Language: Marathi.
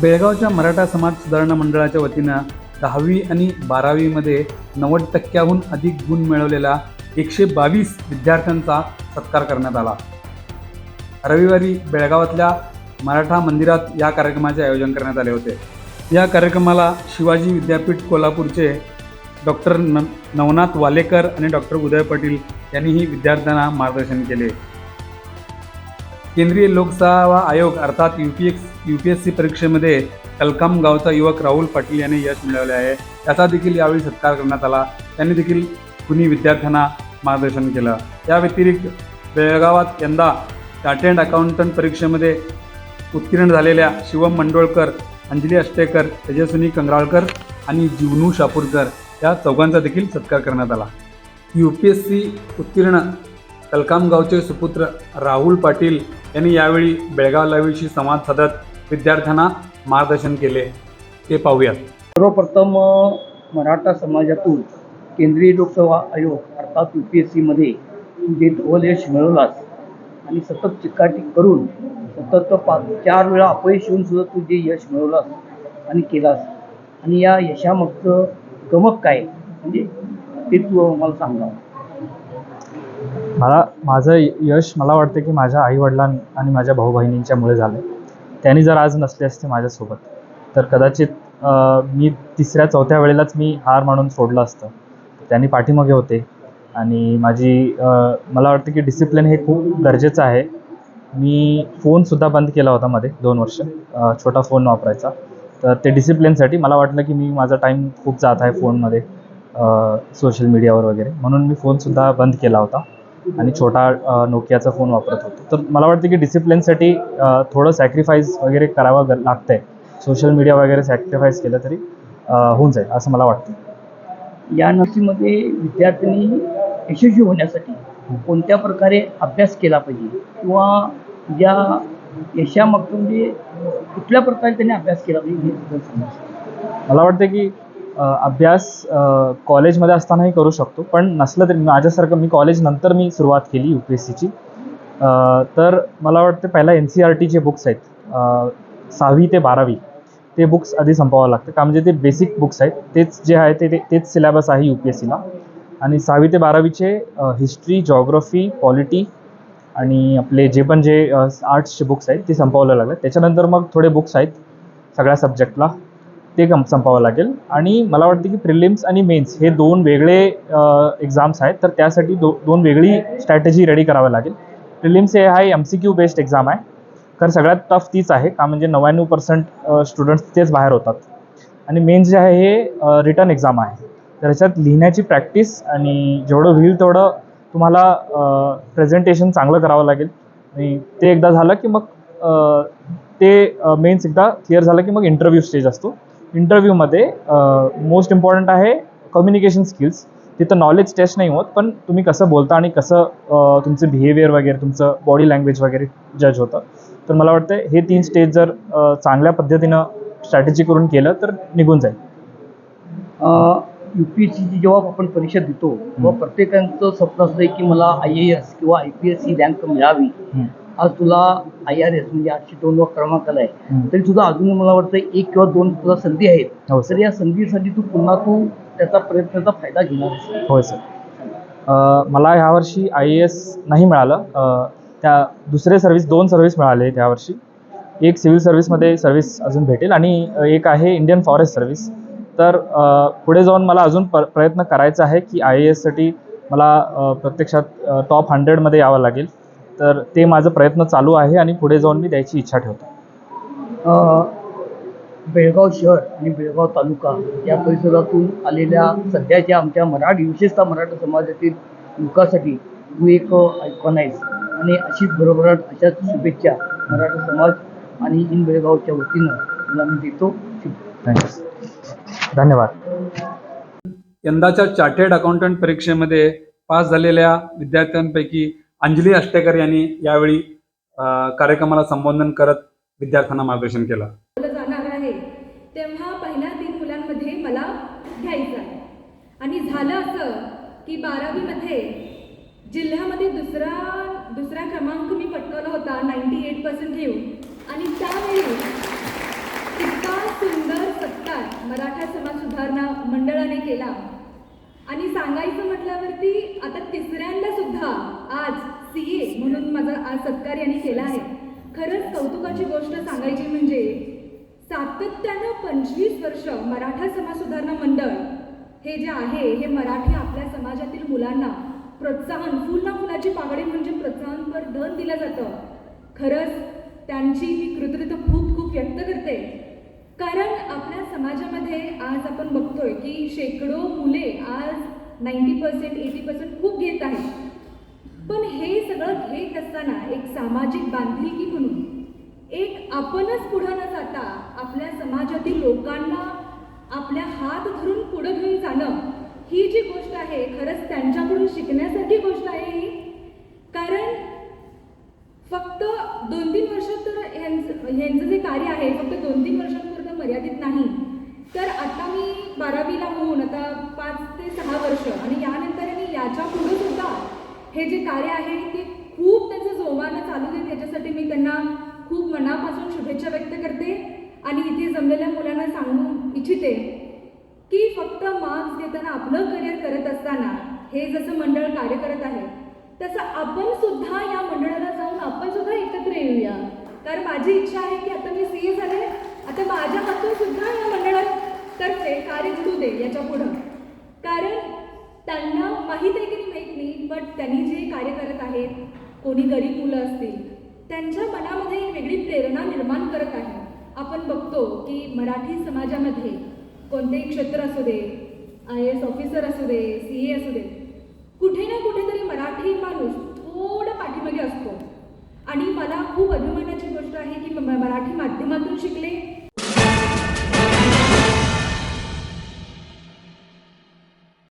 बेळगावच्या मराठा समाज सुधारणा मंडळाच्या वतीनं दहावी आणि बारावीमध्ये नव्वद टक्क्याहून अधिक गुण मिळवलेला एकशे बावीस विद्यार्थ्यांचा सत्कार करण्यात आला. रविवारी बेळगावातल्या मराठा मंदिरात या कार्यक्रमाचे आयोजन करण्यात आले होते. या कार्यक्रमाला शिवाजी विद्यापीठ कोल्हापूरचे डॉक्टर न नवनाथ वालेकर आणि डॉक्टर उदय पाटील यांनीही विद्यार्थ्यांना मार्गदर्शन केले. केंद्रीय लोकसेवा आयोग अर्थात U P X U P S C परीक्षेमध्ये कलकाम गावचा युवक राहुल पाटील यांनी यश मिळवले आहे. त्याचा देखील यावेळी सत्कार करण्यात आला. त्यांनी देखील कुणी विद्यार्थ्यांना मार्गदर्शन केलं. या व्यतिरिक्त बेळगावात यंदा चार्टर्ड अकाउंटंट परीक्षेमध्ये उत्तीर्ण झालेल्या शिवम मंडोळकर अंजली अष्टेकर तेजस्विनी कंगराळकर आणि जीवनू शापूरकर या चौघांचा देखील सत्कार करण्यात आला. यू पी एस सी उत्तीर्ण कलकाम गावचे सुपुत्र राहुल पाटील यांनी यावेळी बेळगाव लाईव्हशी संवाद साधत विद्यार्थ्यांना मार्गदर्शन केले. ते पाहूयात. सर्वप्रथम मराठा समाजातून केंद्रीय लोकसेवा आयोग अर्थात यू पी एस सीमध्ये जे धवल यश मिळवलास आणि सतत चिकाटी करून सतत पाच चार वेळा अपयश येऊन सुद्धा तू जे यश मिळवलास आणि केलास आणि या यशामागचं गमक काय? म्हणजे ते तू मला सांगावं मला माझं यश मला वाटतं की माझ्या आईवडिलां आणि माझ्या भाऊ बहिणींच्यामुळे झालं त्यांनी जर आज नसले असते माझ्यासोबत तर कदाचित मी तिसऱ्या चौथ्या वेळेलाच मी हार मानून सोडलं असतं. त्यांनी पाठीमागे होते. आणि माझी मला वाटतं की डिसिप्लिन हे खूप गरजेचं आहे. मी फोनसुद्धा बंद केला होता मध्ये दोन वर्ष छोटा फोन वापरायचा. तर ते डिसिप्लिनसाठी मला वाटलं की मी माझा टाईम खूप जात आहे फोनमध्ये सोशल मीडियावर वगैरे. म्हणून मी फोनसुद्धा बंद केला होता. आणि छोटा नोकियाचा फोन वापरत होतो. तर मला वाटतं की डिसिप्लिनसाठी थोडं सॅक्रिफाईस वगैरे करावं ग लागतं आहे सोशल मीडिया वगैरे सॅक्रिफाईस केलं तरी होऊन जाईल असं मला वाटतं. या नर्सिंगमध्ये विद्यार्थ्यांनी यशस्वी होण्यासाठी कोणत्या प्रकारे अभ्यास केला पाहिजे? किंवा या यशामागचं म्हणजे कुठल्या प्रकारे त्यांनी अभ्यास केला पाहिजे? मला वाटतं की अभ्यास कॉलेजमध्ये असतानाही करू शकतो. पण नसलं तरी माझ्यासारखं मी कॉलेजनंतर मी सुरुवात केली यू पी एस सीची तर मला वाटतं पहिला एन सी आर टीचे बुक्स आहेत. सहावी ते बारावी. ते बुक्स आधी संपवावं लागतं. का म्हणजे ते बेसिक बुक्स आहेत. तेच जे आहे ते ते- तेच सिलेबस आहे यू पी एस सीला आणि सहावी ते बारावीचे हिस्ट्री जॉग्रफी पॉलिटी आणि आपले जे पण जे आर्ट्सचे बुक्स आहेत ते संपवायला लागले. त्याच्यानंतर मग थोडे बुक्स आहेत सगळ्या सब्जेक्टला ते कम संपावं लागेल. आणि मला वाटतं की प्रिलिम्स आणि मेन्स हे दोन वेगळे एक्झाम्स आहेत. तर त्यासाठी दो दोन वेगळी स्ट्रॅटेजी रेडी करावी लागेल. प्रिलिम्स हे आहे M C Q based exam आहे. कारण सगळ्यात टफ तीच आहे. का म्हणजे नव्याण्णव पर्सेंट स्टुडंट्स तेच बाहेर होतात. आणि मेन्स जे आहे हे रिटर्न एक्झाम आहे. तर ह्याच्यात लिहिण्याची प्रॅक्टिस आणि जेवढं होईल तेवढं तुम्हाला प्रेझेंटेशन चांगलं करावं लागेल. आणि ते एकदा झालं की मग ते मेन्स एकदा क्लिअर झालं की मग इंटरव्ह्यू स्टेज असतो. इंटरव्ह्यूमध्ये मोस्ट इम्पॉर्टंट आहे कम्युनिकेशन स्किल्स तिथं नॉलेज टेस्ट नाही होत पण तुम्ही कसं बोलता आणि कसं तुमचं बिहेवियर वगैरे तुमचं बॉडी लँग्वेज वगैरे जज होतं. तर मला वाटतं हे तीन स्टेज जर चांगल्या पद्धतीनं स्ट्रॅटेजी करून केलं तर निघून जाईल. यू पी एस सीची जेव्हा आपण परीक्षा देतो तेव्हा प्रत्येकाचं स्वप्न असतं की मला आय ए एस किंवा I P S C rank मिळावी. आज तुला आय आर एस म्हणजे आठशे दोन क्रमांकाला आहे. हम्म. तरी तुझा अजून मला वाटतं एक किंवा दोन तुला संधी आहेत. हो तर सर या संधीसाठी तू पुन्हा तू त्याचा प्रयत्नाचा फायदा घेणार. होय सर. मला ह्यावर्षी आय ए एस नाही मिळालं. त्या दुसरे सर्व्हिस दोन सर्व्हिस मिळाले त्यावर्षी एक सिव्हिल सर्व्हिसमध्ये सर्व्हिस अजून भेटेल आणि एक आहे इंडियन फॉरेस्ट सर्व्हिस तर पुढे जाऊन मला अजून प्रयत्न करायचा आहे की आय ए एससाठी मला प्रत्यक्षात टॉप हंड्रेडमध्ये यावं लागेल. तर ते माझं प्रयत्न चालू आहे आणि पुढे जाऊन मी द्यायची इच्छा ठेवतो. अ, बेळगाव शहर आणि बेळगाव तालुका या परिसरातून आलेल्या सध्याच्या आमच्या मराठी विशेषतः मराठा समाजातील लोकांसाठी तू एक आयकॉन आहेस. आणि अशीच भरभराट अशाच शुभेच्छा मराठा समाज आणि इन बेळगावच्या वतीनं तुला मी देतो. धन्यवाद. यंदाच्या चार्टर्ड अकाउंटंट परीक्षेमध्ये पास झालेल्या विद्यार्थ्यांपैकी अंजली अष्टेकर यांनी यावेळी कार्यक्रमाला संबोधन करत विद्यार्थ्यांना मार्गदर्शन केलं. जाणार आहे. तेव्हा पहिल्या तीन मुलांमध्ये मला घ्यायचं आणि झालं असं की बारावीमध्ये जिल्ह्यामध्ये दुसरा दुसरा क्रमांक मी पटकावला होता नाईन्टी एट पर्सेंट घेऊन. आणि त्यावेळी इतका सुंदर सत्कार मराठा समाज सुधारणा मंडळाने केला. आणि सांगायचं म्हटल्यावरती आता तिसऱ्यांदा सुद्धा आज सी ए म्हणून माझा आज सत्कार यांनी केला आहे. खरंच कौतुकाची गोष्ट सांगायची म्हणजे सातत्यानं पंचवीस वर्ष मराठा समाज सुधारणा मंडळ हे जे आहे हे मराठी आपल्या समाजातील मुलांना प्रोत्साहन फुल ना फुलाची पागडी म्हणजे प्रोत्साहनपर धन दिलं जातं. खरंच त्यांची मी कृतज्ञता खूप खूप व्यक्त करते. कारण आपल्या समाजामध्ये आज आपण बघतोय की शेकडो मुले आज नाईन्टी पर्सेंट एटी पर्सेंट खूप घेत आहेत. पण हे सगळं घेत असताना एक सामाजिक बांधिलकी म्हणून एक आपणच पुढं न जाता आपल्या समाजातील लोकांना आपल्या हात धरून पुढं घेऊन जाणं ही जी गोष्ट आहे खरंच त्यांच्याकडून शिकण्यासारखी गोष्ट आहे ही. कारण फक्त दोन तीन वर्ष तर ह्यांचं ह्यांचं जे कार्य आहे फक्त दोन तीन वर्षांपुरतं मर्यादित नाही तर आता मी बारावीला होऊन आता पाच ते सहा वर्ष आणि यानंतर आणि याच्यापुढे सुद्धा हे जे कार्य आहे ते खूप त्यांचं जोमानं चालू देत त्याच्यासाठी मी त्यांना खूप मनापासून शुभेच्छा व्यक्त करते. आणि इथे जमलेल्या मुलांना सांगू इच्छिते की फक्त मार्क्स घेताना आपलं करिअर करत असताना हे जसं मंडळ कार्य करत आहे तसं आपण सुद्धा या मंडळाला जाऊन आपण सुद्धा एकत्र येऊया. कारण माझी इच्छा आहे की आता मी सी ए झाले आता माझ्या हातून सुद्धा या मंडळात तर्फे कार्य घडू दे याच्या पुढं. कारण त्यांना माहीत आहे की नाही माहीत नाही बट त्यांनी जे कार्य करत आहेत कोणी गरीब मुलं असतील त्यांच्या मनामध्ये एक वेगळी प्रेरणा निर्माण करत आहे. आपण बघतो की मराठी समाजामध्ये कोणतेही क्षेत्र असू दे आय एस ऑफिसर असू दे सी ए असू दे कुठे ना कुठेतरी मराठी माणूस थोडं पाठीमागे असतो. आणि मला खूप अभिमानाची गोष्ट आहे की म- मराठी माध्यमातून शिकले